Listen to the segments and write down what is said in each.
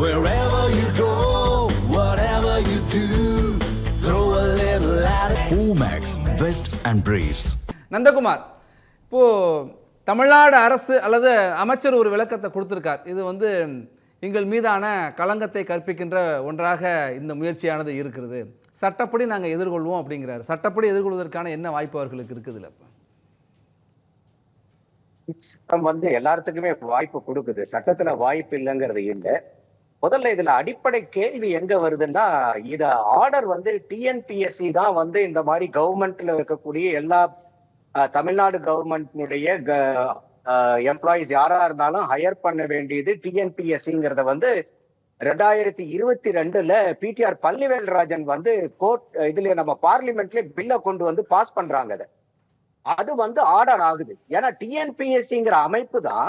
Wherever you go, whatever you do, throw a little at it. Omax, Vest and Briefs. Nandakumar இப்போ தமிழ்நாடு அரசு அல்லது அமைச்சர் ஒரு விளக்கத்தை கொடுத்திருக்கார். இது வந்து எங்கள் மீதான களங்கத்தை கற்பிக்கின்ற ஒன்றாக இந்த முயற்சியானது இருக்கிறது. சட்டப்படி நாங்கள் எதிர்கொள்வோம் அப்படிங்கிறார். சட்டப்படி எதிர்கொள்வதற்கான என்ன வாய்ப்பு அவர்களுக்கு இருக்குதுல்ல இப்போ சட்டம் வந்து எல்லாத்துக்குமே வாய்ப்பு கொடுக்குது. சட்டத்துல வாய்ப்பு இல்லைங்கிறது இல்ல. முதல்ல இதுல அடிப்படை கேள்வி எங்க வருதுன்னா இத ஆர்டர் வந்து டிஎன்பிஎஸ்சி தான் வந்து இந்த மாதிரி கவர்மெண்ட்ல இருக்கக்கூடிய எல்லா தமிழ்நாடு கவர்மெண்ட்னுடைய எம்ப்ளாயிஸ் யாரா இருந்தாலும் ஹையர் பண்ண வேண்டியது டிஎன்பிஎஸ்சிங்கிறத வந்து ரெண்டாயிரத்தி இருபத்தி ரெண்டுல பிடிஆர் பள்ளிவேல்ராஜன் வந்து கோர்ட் இதுல நம்ம பார்லிமெண்ட்ல பில்ல கொண்டு வந்து பாஸ் பண்றாங்க அதை. அது வந்து ஆர்டர் ஆகுது. ஏன்னா டிஎன்பிஎஸ்சிங்கிற அமைப்பு தான்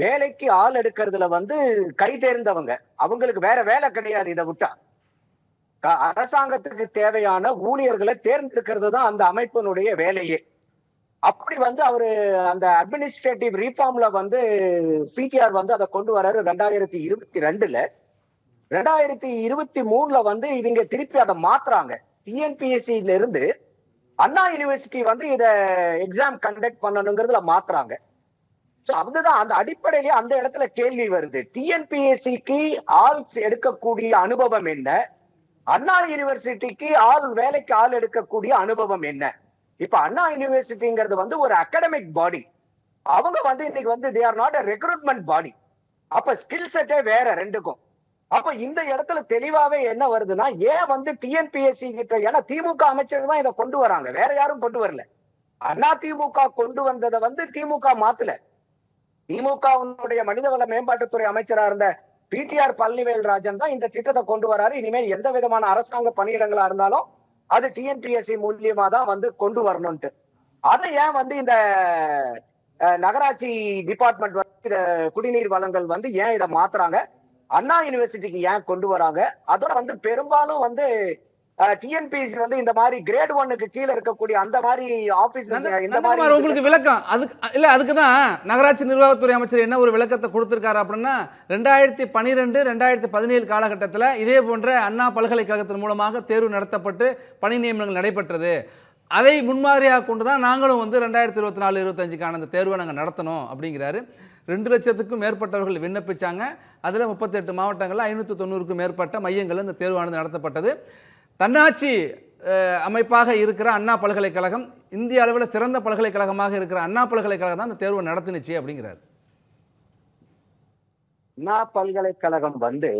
வேலைக்கு ஆள் எடுக்கிறதுல வந்து கை தேர்ந்தவங்க. அவங்களுக்கு வேற வேலை கிடையாது இதை விட்டா. அரசாங்கத்துக்கு தேவையான ஊழியர்களை தேர்ந்தெடுக்கிறது தான் அந்த அமைப்பினுடைய வேலையே. அப்படி வந்து அவரு அந்த அட்மினிஸ்ட்ரேட்டிவ் ரீஃபார்ம்ல வந்து பிடிஆர் வந்து அதை கொண்டு வர்றாரு ரெண்டாயிரத்தி இருபத்தி ரெண்டுல. ரெண்டாயிரத்தி இருபத்தி மூணுல வந்து இவங்க திருப்பி அதை மாத்துறாங்க. டிஎன்பிஎஸ்சியில இருந்து அண்ணா யூனிவர்சிட்டி வந்து இத எக்ஸாம் கண்டக்ட் பண்ணணுங்கிறதுல மாத்துறாங்க. அதுதான் அந்த அடிப்படையிலேயே அந்த இடத்துல கேள்வி வருது. டிஎன்பிஎஸ்சிக்கு ஆள்ஸ் எடுக்கக்கூடிய அனுபவம் என்ன? அண்ணா யூனிவர்சிட்டிக்கு ஆள் வேலைக்கு ஆள் எடுக்கக்கூடிய அனுபவம் என்ன? இப்ப அண்ணா யூனிவர்சிட்டிங்கிறது வந்து ஒரு அகாடமிக் பாடி அவங்க வந்து இன்னைக்கு வந்து they are not a recruitment body அப்ப ஸ்கில் செட்டே வேற ரெண்டுக்கும். அப்ப இந்த இடத்துல தெளிவாவே என்ன வருதுன்னா ஏன் வந்து டிஎன்பிஎஸ்சி கிட்ட ஏன்னா திமுக அமைச்சர் தான் இதை கொண்டு வராங்க. வேற யாரும் கொண்டு வரல. அண்ணா திமுக கொண்டு வந்ததை வந்து திமுக மாத்தல. திமுகவினுடைய மனிதவள மேம்பாட்டுத்துறை அமைச்சரா இருந்த பிடிஆர் பழனிவேல்ராஜன் தான் இந்த திட்டத்தை கொண்டு வராரு. இனிமேல் எந்த விதமான அரசாங்க பணியிடங்களா இருந்தாலும் அது டிஎன்பிஎஸ்சி மூலியமா தான் வந்து கொண்டு வரணும்ட்டு அதை ஏன் வந்து இந்த நகராட்சி டிபார்ட்மெண்ட் வந்து இத குடிநீர் வளங்கள் வந்து ஏன் இதை மாத்துறாங்க? அண்ணா யூனிவர்சிட்டிக்கு ஏன் கொண்டு வராங்க? அதோட வந்து பெரும்பாலும் வந்து டிஎன்பிஎஸ்சி வந்து இந்த மாதிரி கிரேட் ஒன்னுக்கு கீழே இருக்கக்கூடிய அந்த மாதிரி ஆபீஸ் இந்த மாதிரி உங்களுக்கு விளக்கம். அதுக்கு இல்ல அதுக்கு தான் நகராட்சி நிர்வாகத்துறை அமைச்சர் என்ன ஒரு விளக்கத்தை கொடுத்திருக்காரு அப்படின்னா ரெண்டாயிரத்தி பன்னிரெண்டு ரெண்டாயிரத்தி பதினேழு காலகட்டத்தில் இதே போன்ற அண்ணா பல்கலைக்கழகத்தின் மூலமாக தேர்வு நடத்தப்பட்டு பணி நியமனங்கள் நடைபெற்றது. அதை முன்மாதிரியாக கொண்டு தான் நாங்களும் வந்து ரெண்டாயிரத்தி இருபத்தி நாலு இருபத்தஞ்சுக்கான அந்த தேர்வை நாங்கள் நடத்தணும் அப்படிங்கிறாரு. ரெண்டு லட்சத்துக்கும் மேற்பட்டவர்கள் விண்ணப்பிச்சாங்க. அதில் முப்பத்தெட்டு மாவட்டங்களில் ஐநூற்றி தொண்ணூறுக்கும் மேற்பட்ட மையங்களில் இந்த தேர்வானது நடத்தப்பட்டது. தன்னாட்சி அமைப்பாக இருக்கிற அண்ணா பல்கலைக்கழகம் இந்திய அளவில் சிறந்த பல்கலைக்கழகமாக இருக்கிற அண்ணா பல்கலைக்கழகம் தான் இந்த தேர்வை நடத்தினுச்சு அப்படிங்கிறார். அண்ணா பல்கலைக்கழகம் வந்து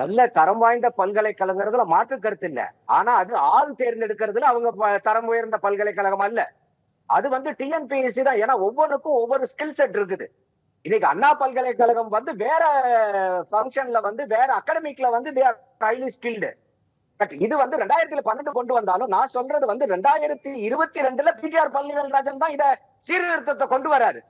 நல்ல தரம் வாய்ந்த பல்கலைக்கழகங்கிறதுல மாற்று கருத்து இல்ல. ஆனா அது ஆள் தேர்ந்தெடுக்கிறதுல அவங்க தரம் உயர்ந்த பல்கலைக்கழகம் அல்ல. அது வந்து டிஎன்பிஎஸ்சி தான். ஏன்னா ஒவ்வொன்றுக்கும் ஒவ்வொரு ஸ்கில் செட் இருக்குது. இன்னைக்கு அண்ணா பல்கலைக்கழகம் வந்து வேற ஃபங்க்ஷன்ல வந்து வேற அகாடமிக்ல வந்து ஹைலி ஸ்கில்டு பட் இது வந்து ரெண்டாயிரத்துல பன்னெண்டு கொண்டு வந்தாலும் நான் சொல்றது வந்து ரெண்டாயிரத்தி இருபத்தி ரெண்டுல பிடிஆர் பழனிவேல்ராஜன் தான் இத சீர்திருத்தத்தை கொண்டு வராரு.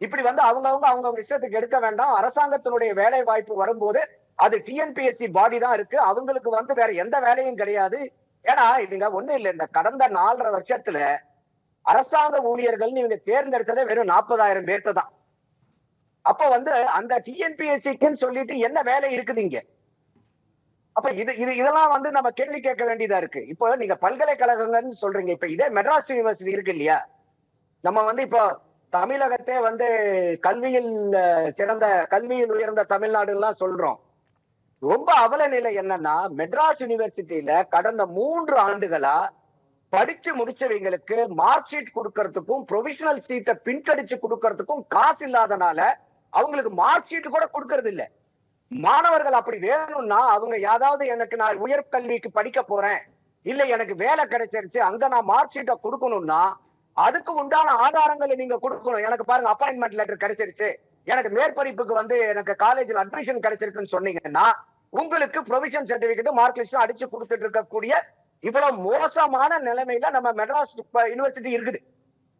இப்படி வந்து அவங்கவுங்க அவங்கவுங்க இஷ்டத்துக்கு எடுக்க வேண்டாம். அரசாங்கத்தினுடைய வேலை வாய்ப்பு வரும்போது அது டிஎன்பிஎஸ்சி பாடி தான் இருக்கு. அவங்களுக்கு வந்து வேற எந்த வேலையும் கிடையாது. ஏன்னா இதுங்க ஒண்ணு இல்ல. இந்த கடந்த நாலரை வருஷத்துல அரசாங்க ஊழியர்கள் இவங்க தேர்ந்தெடுத்ததே வெறும் நாற்பதாயிரம் பேர்த்த தான். அப்ப வந்து அந்த டிஎன்பிஎஸ்சிக்குன்னு சொல்லிட்டு என்ன வேலை இருக்குது இங்க? அப்ப இது இது இதெல்லாம் வந்து நம்ம கேள்வி கேட்க வேண்டியதா இருக்கு. இப்போ நீங்க பல்கலைக்கழகங்கள்னு சொல்றீங்க. இப்ப இதே மெட்ராஸ் யூனிவர்சிட்டி இருக்கு இல்லையா? நம்ம வந்து இப்போ தமிழகத்தே வந்து கல்வியில் சிறந்த கல்வியில் உயர்ந்த தமிழ்நாடுலாம் சொல்றோம். ரொம்ப அவல நிலை என்னன்னா மெட்ராஸ் யூனிவர்சிட்டியில கடந்த மூன்று ஆண்டுகளா படிச்சு முடிச்சவங்களுக்கு மார்க் ஷீட் கொடுக்கறதுக்கும் ப்ரொவிஷனல் சீட்டை பின்கடிச்சு கொடுக்கறதுக்கும் காசு இல்லாதனால அவங்களுக்கு மார்க் ஷீட் கூட கொடுக்கறது இல்லை மாணவர்கள் அப்படி வேணும்னா அவங்க ஏதாவது எனக்கு நான் உயர் கல்விக்கு படிக்க போறேன் இல்ல எனக்கு வேலை கிடைச்சிருச்சு அங்க நான் மார்க் ஷீட்டை கொடுக்கணும்னா அதுக்கு உண்டான ஆதாரங்களை நீங்க கொடுக்கணும். எனக்கு பாருங்க அப்பாயின்மெண்ட் லெட்டர் கிடைச்சிருச்சு. எனக்கு மேற்படிப்புக்கு வந்து எனக்கு காலேஜில் அட்மிஷன் கிடைச்சிருக்குன்னு சொன்னீங்கன்னா உங்களுக்கு ப்ரொவிஷன் சர்டிபிகேட் மார்க் லிஸ்ட் அடிச்சு கொடுத்துட்டு இருக்கக்கூடிய இவ்வளவு மோசமான நிலைமையில நம்ம மெட்ராஸ் யூனிவர்சிட்டி இருக்குது.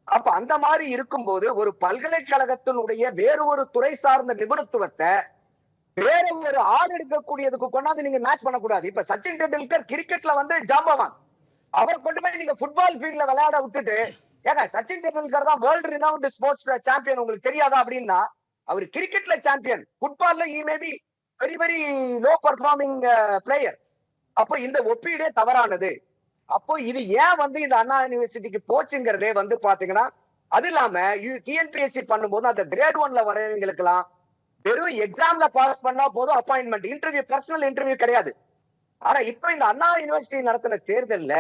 அப்ப அந்த மாதிரி இருக்கும்போது ஒரு பல்கலைக்கழகத்தினுடைய வேறு ஒரு துறை சார்ந்த நிபுணத்துவத்தை வேற ஒரு ஆள் எடுக்கக்கூடியதுக்கு கொண்டாந்து நீங்க மேட்ச் பண்ணக்கூடாது. இப்ப சச்சின் டெண்டுல்கர் கிரிக்கெட்ல வந்து ஜாம்பவான். அவர் கொண்டு போய் நீங்க ஃபுட்பால் ஃபீல்ட்ல விளையாட விட்டுட்டு ஏங்க சச்சின் டெண்டுல்கர் தான் வேர்ல்டு ரினவுண்ட் ஸ்போர்ட்ஸ் சாம்பியன் உங்களுக்கு தெரியாதா அப்படின்னா அவர் கிரிக்கெட்ல சாம்பியன் ஃபுட்பால்ல ஈ maybe very very low performing player அப்போ இந்த ஒப்பீடே தவறானது. அப்போ இது ஏன் வந்து இந்த அண்ணா யூனிவர்சிட்டிக்கு போச்சுங்கிறதே வந்து பாத்தீங்கன்னா அது இல்லாம டிஎன்பிஎஸ்சி பண்ணும்போது அந்த கிரேட் ஒன்ல வரவங்களுக்கெல்லாம் வெறும் எக்ஸாம்ல பாஸ் பண்ணா போதும் அப்பாயின்மெண்ட் இன்டர்வியூ பர்சனல் இன்டர்வியூ கிடையாது. ஆனா இப்ப இந்த அண்ணா யூனிவர்சிட்டி நடத்தின தேர்தல்ல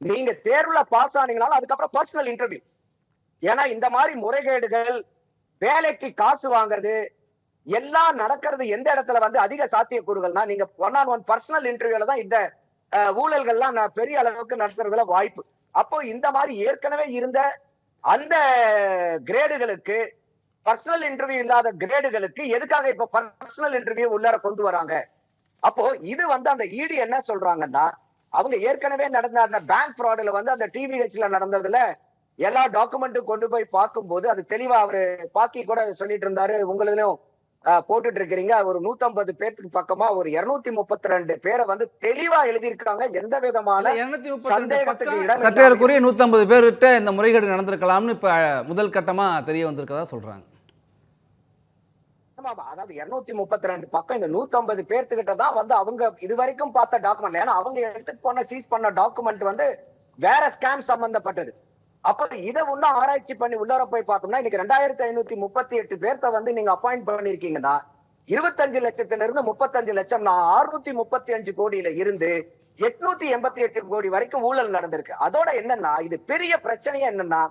நீங்க தேர்வுல பாஸ் ஆனீங்கனாலும் அதுக்கப்புறம் பர்சனல் இன்டர்வியூ ஏன்னா இந்த மாதிரி முறைகேடுகள் வேலைக்கு காசு வாங்குறது எல்லாம் நடக்கிறது எந்த இடத்துல வந்து அதிக சாத்தியக்கூறுகள்னா நீங்க ஒன் ஆன் ஒன் பர்சனல் இன்டர்வியூல தான் இந்த அஹ், ஊழல்கள்லாம் நான் பெரிய அளவுக்கு நடத்துறதுல வாய்ப்பு. அப்போ இந்த மாதிரி ஏற்கனவே இருந்த அந்த கிரேடுகளுக்கு பர்சனல் இன்டர்வியூ இல்லாத கிரேடுகளுக்கு எதுக்காக இப்ப பர்சனல் இன்டர்வியூ உள்ளார கொண்டு வராங்க? அப்போ இது வந்து அந்த இடி என்ன சொல்றாங்கன்னா அவங்க ஏற்கனவே நடந்த அந்த பேங்க் ஃப்ராடுல வந்து அந்த டிவிஹெச்ல நடந்ததுல எல்லா டாக்குமெண்ட்டும் கொண்டு போய் பார்க்கும்போது அது தெளிவா அவரு பாக்கி கூட சொல்லிட்டு இருந்தாரு. உங்களுதுலயும் போட்டுட்டு இருக்கிறீங்க. ஒரு 150 பேர்த்துக்கு பக்கமா ஒரு 232 முப்பத்தி ரெண்டு பேரை வந்து தெளிவா எழுதியிருக்காங்க. எந்த விதமான இருநூத்தி சந்தேகத்துக்கு சற்றேறக்குரிய நூத்தம்பது பேர்கிட்ட இந்த முறைகேடு நடந்திருக்கலாம்னு இப்ப முதல் கட்டமா தெரிய வந்திருக்கதா சொல்றாங்க. அதாவது 232 முப்பத்தி ரெண்டு பக்கம் இந்த 150 பேர்த்துக்கிட்ட தான் வந்து அவங்க இது வரைக்கும் பார்த்த டாக்குமெண்ட் ஏன்னா அவங்க எடுத்துட்டு போன சீஸ் பண்ண டாக்குமெண்ட் வந்து வேற ஸ்கேம் சம்பந்தப்பட்டது. அப்ப இதை இன்னும் ஆராய்ச்சி பண்ணி உள்ளார போய் பார்த்தோம்னா இன்னைக்கு ரெண்டாயிரத்தி ஐநூத்தி முப்பத்தி எட்டு பேர்த்த வந்து நீங்க அப்பாயிண்ட் பண்ணிருக்கீங்கன்னா இருபத்தஞ்சு லட்சத்துல இருந்து முப்பத்தஞ்சு லட்சம் நான் அறுநூத்தி முப்பத்தி அஞ்சு கோடியில இருந்து எட்நூத்தி எண்பத்தி எட்டு கோடி வரைக்கும் ஊழல் நடந்திருக்கு. அதோட என்னன்னா இது பெரிய பிரச்சனையா என்னன்னா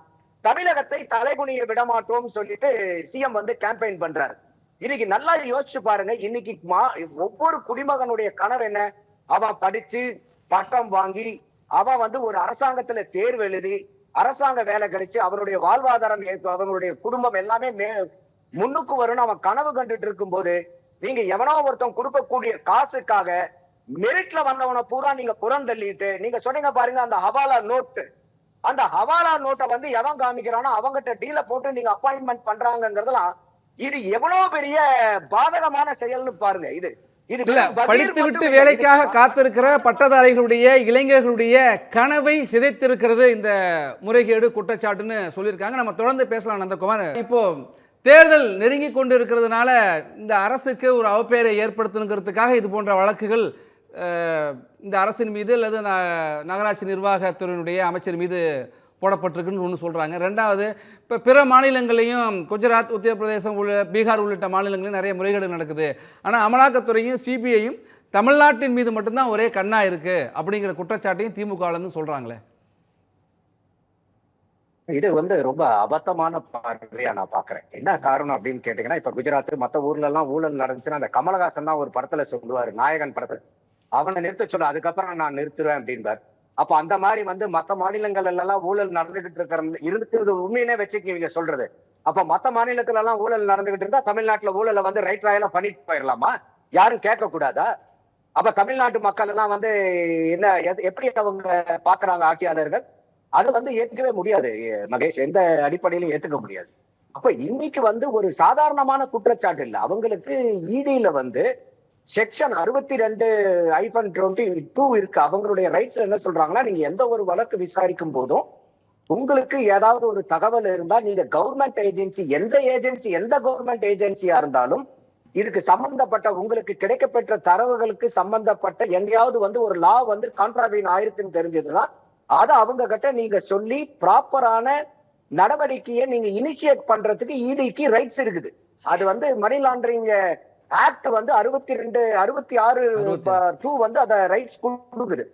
தமிழகத்தை தலைகுனிய விடமாட்டோம்னு சொல்லிட்டு சிஎம் வந்து கேம்பெயின் பண்றாரு. இன்னைக்கு நல்லா யோசிச்சு பாருங்க. இன்னைக்கு மா- ஒவ்வொரு குடிமகனுடைய கனவு என்ன? அவன் படிச்சு பட்டம் வாங்கி அவன் வந்து ஒரு அரசாங்கத்துல தேர்வு எழுதி அரசாங்க வேலை கிடைச்சு அவருடைய வாழ்வாதாரம் ஏ- அவங்களுடைய குடும்பம் எல்லாமே மே முன்னுக்கு வரும்னு அவன் கனவு கண்டுட்டு இருக்கும்போது நீங்க எவனோ ஒருத்தன் கொடுக்கக்கூடிய காசுக்காக மெரிட்ல வந்தவனை பூரா நீங்க புறந்தள்ளிட்டு நீங்க சொன்னீங்க பாருங்க அந்த ஹவாலா நோட்டு. அந்த ஹவாலா நோட்டை வந்து எவன் காமிக்கிறானோ அவங்ககிட்ட டீல போட்டு நீங்க அப்பாயின்மெண்ட் பண்றாங்கிறதெல்லாம் இது எவ்வளவு பெரிய பாதகமான செயல்னு பாருங்க இது. இது இல்ல வெறும் பகீர் படித்து விட்டு மட்டும் இல்ல. வேலைக்காக காத்திருக்கிற பட்டதாரிகளுடைய இளைஞர்களுடைய கனவை சிதைத்திருக்கிறது இந்த முறைகேடு குற்றச்சாட்டுன்னு சொல்லியிருக்காங்க. நம்ம தொடர்ந்து பேசலாம் நந்தகுமார். இப்போ தேர்தல் நெருங்கி கொண்டு இருக்கிறதுனால இந்த அரசுக்கு ஒரு அவப்பெயரை ஏற்படுத்தணுங்கிறதுக்காக இது போன்ற வழக்குகள் இந்த அரசின் மீது அல்லது நகராட்சி நிர்வாகத்துறையினுடைய அமைச்சர் மீது போடப்பட்டிருக்குன்னு ஒன்று சொல்கிறாங்க ரெண்டாவது இப்போ பிற மாநிலங்களையும் குஜராத் உத்தரப்பிரதேசம் உள்ள பீகார் உள்ளிட்ட மாநிலங்களிலும் நிறைய முறைகேடு நடக்குது. ஆனால் அமலாக்கத்துறையும் சிபிஐயும் தமிழ்நாட்டின் மீது மட்டும்தான் ஒரே கண்ணாக இருக்குது அப்படிங்கிற குற்றச்சாட்டையும் திமுகவிலேருந்து சொல்கிறாங்களே இது வந்து ரொம்ப அபத்தமான பார்வையா நான் பாக்குறேன். என்ன காரணம் அப்படின்னு கேட்டீங்கன்னா இப்ப குஜராத் மத்த ஊர்ல எல்லாம் ஊழல் நடந்துச்சுன்னா அந்த கமலஹாசன் தான் ஒரு படத்துல சொல்லுவாரு நாயகன் படத்துல. அவனை நிறுத்த சொல்ல அதுக்கப்புறம் நான் நிறுத்துவேன் அப்படின்பார். அப்ப அந்த மாதிரி வந்து மத்த மாநிலங்கள் எல்லாம் ஊழல் நடந்துகிட்டு இருக்கிற இருக்கிறது உண்மையினே வச்சுக்கீங்க சொல்றது. அப்ப மத்த மாநிலத்துல எல்லாம் ஊழல் நடந்துகிட்டு இருந்தா தமிழ்நாட்டுல ஊழலை வந்து ரைட் ராயெல்லாம் பண்ணிட்டு போயிடலாமா யாரும் கேட்க கூடாதா அப்ப தமிழ்நாட்டு மக்கள் எல்லாம் வந்து என்ன எப்படி அவங்க பாக்குறாங்க ஆட்சியாளர்கள்? அது வந்து ஏத்துக்கவே முடியாது மகேஷ். எந்த அடிப்படையிலும் ஏத்துக்க முடியாது. அப்ப இன்னைக்கு வந்து ஒரு சாதாரணமான குற்றச்சாட்டு இல்ல. அவங்களுக்கு இடியில வந்து செக்ஷன் அறுபத்தி ரெண்டு ஐபன் டுவெண்ட்டி டூ இருக்கு. அவங்களுடைய ரைட்ஸ் என்ன சொல்றாங்கன்னா நீங்க எந்த ஒரு வழக்கு விசாரிக்கும் போதும் உங்களுக்கு ஏதாவது ஒரு தகவல் இருந்தா நீங்க கவர்மெண்ட் ஏஜென்சி எந்த ஏஜென்சி எந்த கவர்மெண்ட் ஏஜென்சியா இருந்தாலும் இதுக்கு சம்பந்தப்பட்ட உங்களுக்கு கிடைக்கப்பெற்ற தரவுகளுக்கு சம்பந்தப்பட்ட எங்கேயாவது வந்து ஒரு லா வந்து கான்ட்ராபீன் ஆயிருக்குன்னு தெரிஞ்சதுன்னா அதை அவங்க கிட்ட நீங்க சொல்லி ப்ராப்பரான நடவடிக்கையை நீங்க இனிஷியேட் பண்றதுக்கு இடிக்கு ரைட்ஸ் இருக்குது. அது வந்து மணி லாண்டரிங்க ஆக்ட் வந்து அறுபத்தி ரெண்டு அறுபத்தி ஆறு. டூ வந்து அத ரைட்ஸ் கொடுக்குது.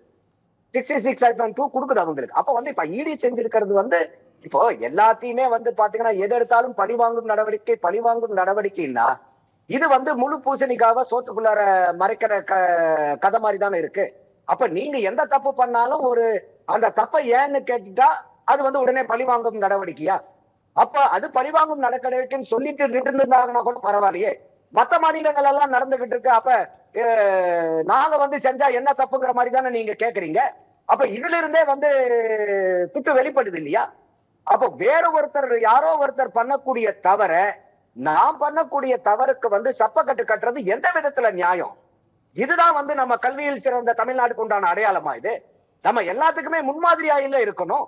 சிக்ஸ்டி சிக்ஸ் டூ கொடுக்குது அவங்களுக்கு. அப்ப வந்து இப்ப இடி செஞ்சிருக்கிறது வந்து இப்போ எல்லாத்தையுமே வந்து பாத்தீங்கன்னா எது எடுத்தாலும் பழிவாங்கும் நடவடிக்கை பழிவாங்கும் நடவடிக்கைன்னா இது வந்து முழு பூசணிக்காக சோத்துக்குள்ளார மறைக்கிற க கதை மாதிரி தானே இருக்கு. அப்ப நீங்க எந்த தப்பு பண்ணாலும் ஒரு அந்த தப்பை ஏன்னு கேட்டுட்டா அது வந்து உடனே பழிவாங்கும் நடவடிக்கையா? அப்ப அது பழிவாங்கும் நடவடிக்கைன்னு சொல்லிட்டு இருந்தாங்கன்னா கூட பரவாயில்லையே. மத்த மாநிலங்கள் எல்லாம் நடந்துகிட்டு இருக்கு. அப்ப நாங்க வந்து செஞ்சா என்ன தப்புங்கிற மாதிரி தானே நீங்க கேக்குறீங்க. அப்ப இதுல இருந்தே வந்து துட்டு வெளிப்படுது இல்லையா? அப்ப வேற ஒருத்தர் யாரோ ஒருத்தர் பண்ணக்கூடிய தவற நாம் பண்ணக்கூடிய தவறுக்கு வந்து சப்பக்கட்டு கட்டுறது எந்த விதத்துல நியாயம்? இதுதான் வந்து நம்ம கல்வியில் சிறந்த தமிழ்நாட்டுக்கு உண்டான அடையாளமா இது? நம்ம எல்லாத்துக்குமே முன்மாதிரியா இல்ல இருக்கணும்.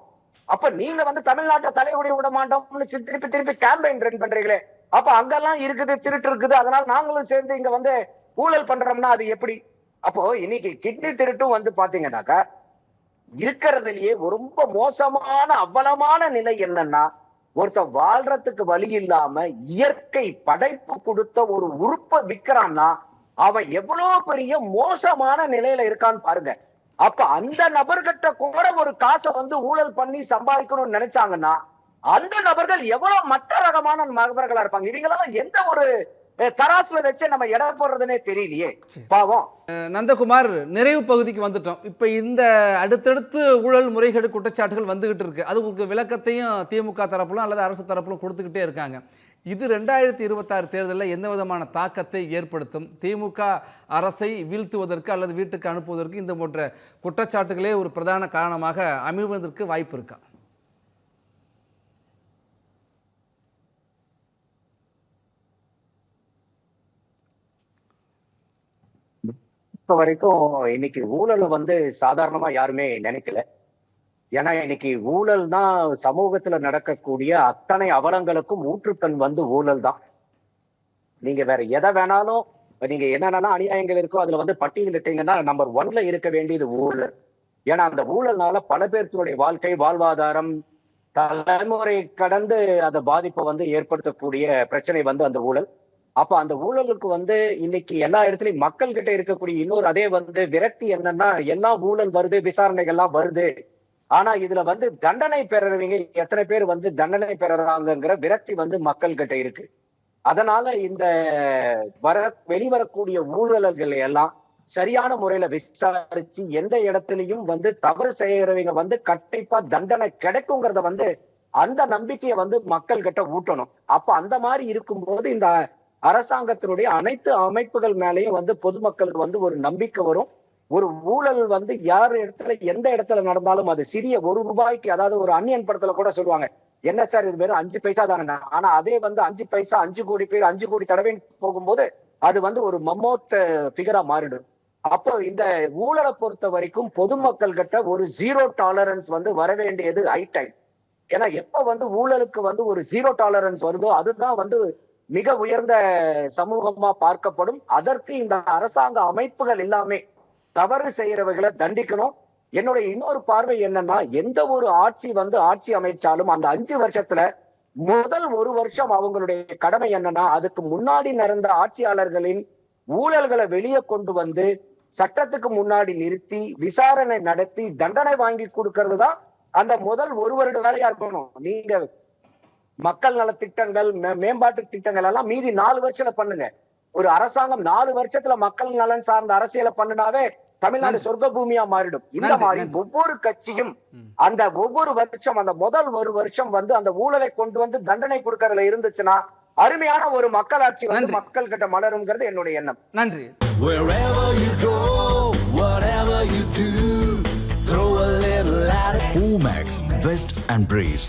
அப்ப நீங்க வந்து தமிழ்நாட்டை தலைகுடி விட மாட்டோம்னு திருப்பி திருப்பி கேம்பெயின் ரன் பண்றீங்களே. அப்ப அங்கெல்லாம் இருக்குது திருட்டு இருக்குது அதனால நாங்களும் சேர்ந்து இங்க வந்து ஊழல் பண்றோம்னா அது எப்படி? அப்போ இன்னைக்கு கிட்னி திருட்டும் வந்து பாத்தீங்கன்னாக்கா இருக்கிறதுலயே ரொம்ப மோசமான அவலமான நிலை என்னன்னா ஒருத்தன் வாழ்றதுக்கு வழி இல்லாம இயற்கை படைப்பு கொடுத்த ஒரு உறுப்பை விக்கிறான்னா அவன் எவ்வளவு பெரிய மோசமான நிலையில இருக்கான்னு பாருங்க. அப்ப அந்த நபர்கிட்ட கூட ஒரு காசை வந்து ஊழல் பண்ணி சம்பாதிக்கணும்னு நினைச்சாங்கன்னா அந்த நபர்கள் எவ்வளவு மற்ற ரகமான நபர்களா இருப்பாங்க? இவங்கெல்லாம் எந்த ஒரு தராசுல வச்சு நம்ம எடை போடுறதுனே தெரியலையே. பாவம். நந்தகுமார் நிறைவு பகுதிக்கு வந்துட்டோம். இப்போ இந்த அடுத்தடுத்து ஊழல் முறைகேடு குற்றச்சாட்டுகள் வந்துகிட்டு இருக்கு. அது உங்களுக்கு விளக்கத்தையும் திமுக தரப்பிலும் அல்லது அரசு தரப்பிலும் கொடுத்துக்கிட்டே இருக்காங்க. இது ரெண்டாயிரத்தி இருபத்தாறு தேர்தலில் எந்த விதமான தாக்கத்தை ஏற்படுத்தும்? திமுக அரசை வீழ்த்துவதற்கு அல்லது வீட்டுக்கு அனுப்புவதற்கு இந்த போன்ற குற்றச்சாட்டுகளே ஒரு பிரதான காரணமாக அமைவதற்கு வாய்ப்பு இருக்கா? இப்போ வரைக்கும் இன்னைக்கு ஊழலை வந்து சாதாரணமா யாருமே நினைக்கல. ஏன்னா இன்னைக்கு ஊழல் தான் சமூகத்துல நடக்கக்கூடிய அத்தனை அவலங்களுக்கும் ஊற்றுக்கண் வந்து ஊழல் தான். நீங்க வேற எதை வேணாலும் நீங்க என்னென்ன அநியாயங்கள் இருக்கோ அதுல வந்து பட்டியலிட்டீங்கன்னா நம்பர் ஒன்ல இருக்க வேண்டியது ஊழல். ஏன்னா அந்த ஊழல்னால பல பேர்த்துடைய வாழ்க்கை வாழ்வாதாரம் தலைமுறை கடந்து அந்த பாதிப்பை வந்து ஏற்படுத்தக்கூடிய பிரச்சனை வந்து அந்த ஊழல். அப்ப அந்த ஊழலுக்கு வந்து இன்னைக்கு எல்லா இடத்துலயும் மக்கள் கிட்ட இருக்கக்கூடிய இன்னொரு அதே வந்து விரக்தி என்னன்னா எல்லாம் ஊழல் வருது விசாரணைகள்லாம் வருது. ஆனா இதுல வந்து தண்டனை பெறறவங்க எத்தனை பேர் வந்து தண்டனை பெறறாங்கிற விரக்தி வந்து மக்கள் கிட்ட இருக்கு. அதனால இந்த வர வெளிவரக்கூடிய ஊழல்கள் எல்லாம் சரியான முறையில விசாரிச்சு எந்த இடத்துலயும் வந்து தவறு செய்யறவங்க வந்து கண்டிப்பா தண்டனை கிடைக்குங்கிறத வந்து அந்த நம்பிக்கையை வந்து மக்கள் கிட்ட ஊட்டணும். அப்ப அந்த மாதிரி இருக்கும்போது இந்த அரசாங்கத்தினுடைய அனைத்து அமைப்புகள் மேலேயும் வந்து பொதுமக்களுக்கு வந்து ஒரு நம்பிக்கை வரும். ஒரு ஊழல் வந்து யார் இடத்துல எந்த இடத்துல நடந்தாலும் அது சிறிய ஒரு ரூபாய்க்கு அதாவது ஒரு அன்னியன் படத்துல கூட சொல்லுவாங்க என்ன சார் இது வெறும் அஞ்சு பைசா தானே? ஆனா அதே வந்து அஞ்சு பைசா அஞ்சு கோடி பேர் அஞ்சு கோடி தடவை போகும்போது அது வந்து ஒரு மம்மோத்த பிகரா மாறிடும். அப்போ இந்த ஊழலை பொறுத்த வரைக்கும் பொதுமக்கள் கிட்ட ஒரு ஜீரோ டாலரன்ஸ் வந்து வர வேண்டியது ஹை டைம் ஏன்னா எப்ப வந்து ஊழலுக்கு வந்து ஒரு ஜீரோ டாலரன்ஸ் வருதோ அதுதான் வந்து மிக உயர்ந்த சமூகமா பார்க்கப்படும். அதற்கு இந்த அரசாங்க அமைப்புகள் எல்லாமே தவறு செய்யறவர்களை தண்டிக்கணும். என்னுடைய இன்னொரு பார்வை என்னன்னா எந்த ஒரு ஆட்சி வந்து ஆட்சி அமைச்சாலும் அந்த அஞ்சு வருஷத்துல முதல் ஒரு வருஷம் அவங்களுடைய கடமை என்னன்னா அதுக்கு முன்னாடி நடந்த ஆட்சியாளர்களின் ஊழல்களை வெளியே கொண்டு வந்து சட்டத்துக்கு முன்னாடி நிறுத்தி விசாரணை நடத்தி தண்டனை வாங்கி கொடுக்கறது தான் அந்த முதல் ஒரு வருட வேலையா இருக்கணும். நீங்க மக்கள் நல திட்டங்கள் மேம்பாட்டு திட்டங்கள் எல்லாம் மீதி நாலு வருஷத்துல பண்ணுங்க ஒரு அரசாங்கம் நாலு வருஷத்துல மக்கள் நலன் சார்ந்த அரசியலை பண்ணுனாவே தமிழ்நாடு சொர்க்க பூமியா மாறிடும் இந்த மாதிரி. ஒவ்வொரு கட்சியும். அந்த ஒவ்வொரு வருஷம் அந்த முதல் ஒரு வருஷம் வந்து அந்த ஊழலை கொண்டு வந்து தண்டனை கொடுக்கறதுல இருந்துச்சுன்னா அருமையான ஒரு மக்களாட்சி வந்து. மக்கள் கிட்ட மலருங்கிறது என்னுடைய எண்ணம் நன்றி. Omax, Vest and Briefs.